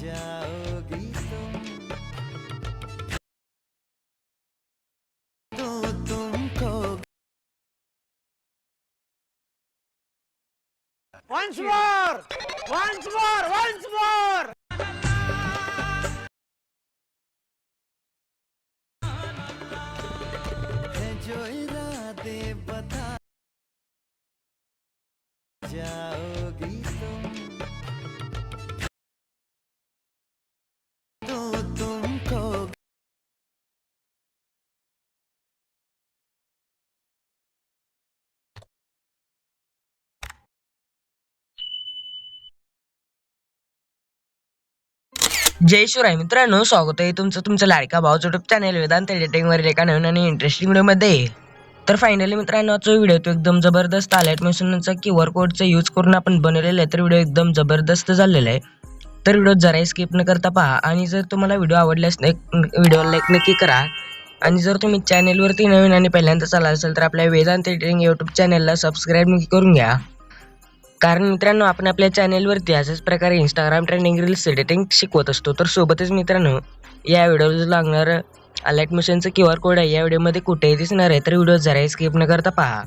जाओगी तुम तो तुमको once more once more once more जो इरादे बता जय शिवराय. मित्रांनो स्वागत आहे तुमचं तुमचं लाडका भाऊ युट्यूब चॅनल वेदांत एडिटिंगवरील एका नवीन आणि इंटरेस्टिंग व्हिडिओमध्ये तर फायनली मित्रांनो आजचा व्हिडिओ तो एकदम जबरदस्त आला आहे मशीनचा क्यू आर कोडचा यूज करून आपण बनवलेला आहे तर व्हिडिओ एकदम जबरदस्त झालेला आहे. तर व्हिडिओ जराही स्किप न करता पहा. आणि जर तुम्हाला व्हिडिओ आवडल्यास व्हिडिओ लाईक नक्की करा. आणि जर तुम्ही चॅनेलवरती नवीन आणि पहिल्यांदा आला असेल तर आपल्या वेदांत एडिटिंग यूट्यूब चॅनलला सबस्क्राईब नक्की करून घ्या. कारण मित्रांनो आपण आपल्या चॅनेलवरती अशाच प्रकारे इंस्टाग्राम ट्रेंडिंग रील्स एडिटिंग शिकवत असतो. तर सोबतच मित्रांनो या व्हिडिओला लागणार अलर्ट मिशनचं क्यू आर कोड आहे. या व्हिडिओमध्ये कुठेही दिसणार आहे तर व्हिडिओ जराही स्किप न करता पहा.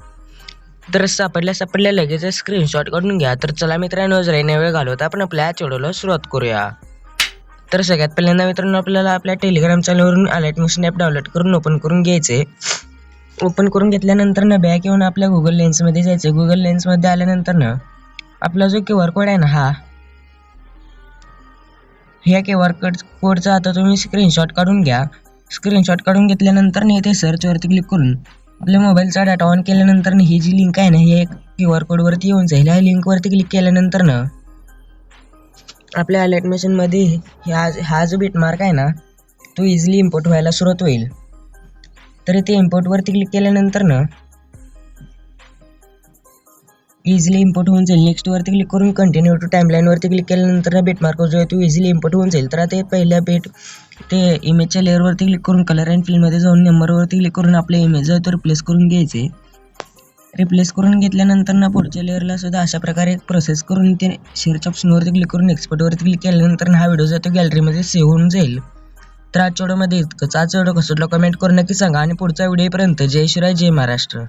तर सापडल्या सापडल्या लगेच स्क्रीनशॉट काढून घ्या. तर चला मित्रांनो जरा वेळ घालवता आपण आपल्या व्हिडिओला सुरुवात करूया. तर सगळ्यात पहिल्यांदा मित्रांनो आपल्याला आपल्या टेलिग्राम चॅनलवरून अलर्ट मिशन ॲप डाउनलोड करून ओपन करून घ्यायचे. ओपन करून घेतल्यानंतर ना बॅक येऊन आपल्या गुगल लेन्समध्ये जायचं. गुगल लेन्समध्ये आल्यानंतर ना आपला जो क्यू आर कोड आहे ना हा. ह्या क्यू आर कोड कोडचा आता तुम्ही स्क्रीनशॉट काढून घ्या. स्क्रीनशॉट काढून घेतल्यानंतर नाही ते सर्चवरती क्लिक करून आपल्या मोबाईलचा डाटा ऑन केल्यानंतर ही जी लिंक आहे ना हे क्यू आर कोडवरती येऊन जाईल. ह्या लिंकवरती क्लिक केल्यानंतर ना आपल्या अलर्ट मशीनमध्ये ह्या हा जो बिटमार्क आहे ना तो इझिली इम्पोर्ट व्हायला सुरुवात होईल. तर इथे इम्पोर्टवरती क्लिक केल्यानंतर ना इझिली इम्पोर्ट होऊन जाईल. नेक्स्टवरती क्लिक करून कंटिन्यू टू टाईमलाईनवरती क्लिक केल्यानंतर बिटमार्क जो आहे तो इझिली इम्पोर्ट होऊन जाईल. तर आता ते पहिल्या बेट ते इमेजच्या लेअरवरती क्लिक करून कलर अँड फिल्डमध्ये जाऊन नंबरवरती क्लिक करून आपले इमेज जो आहे तो रिप्लेस करून घ्यायचे. रिप्लेस करून घेतल्यानंतर ना पुढच्या लेअरला सुद्धा अशा प्रकारे प्रोसेस करून ते शेअरच्या ऑप्शनवरती क्लिक करून एक्सपर्टवरती क्लिक केल्यानंतर हा व्हिडिओ जो आहे तो गॅलरीमध्ये सेव्ह होऊन जाईल. तर आजच्या व्हिडिओमध्ये इतकंच. आजचा व्हिडिओ कसं कमेंट करून नक्की सांगा. आणि पुढच्या व्हिडिओपर्यंत जय शिराय जय महाराष्ट्र.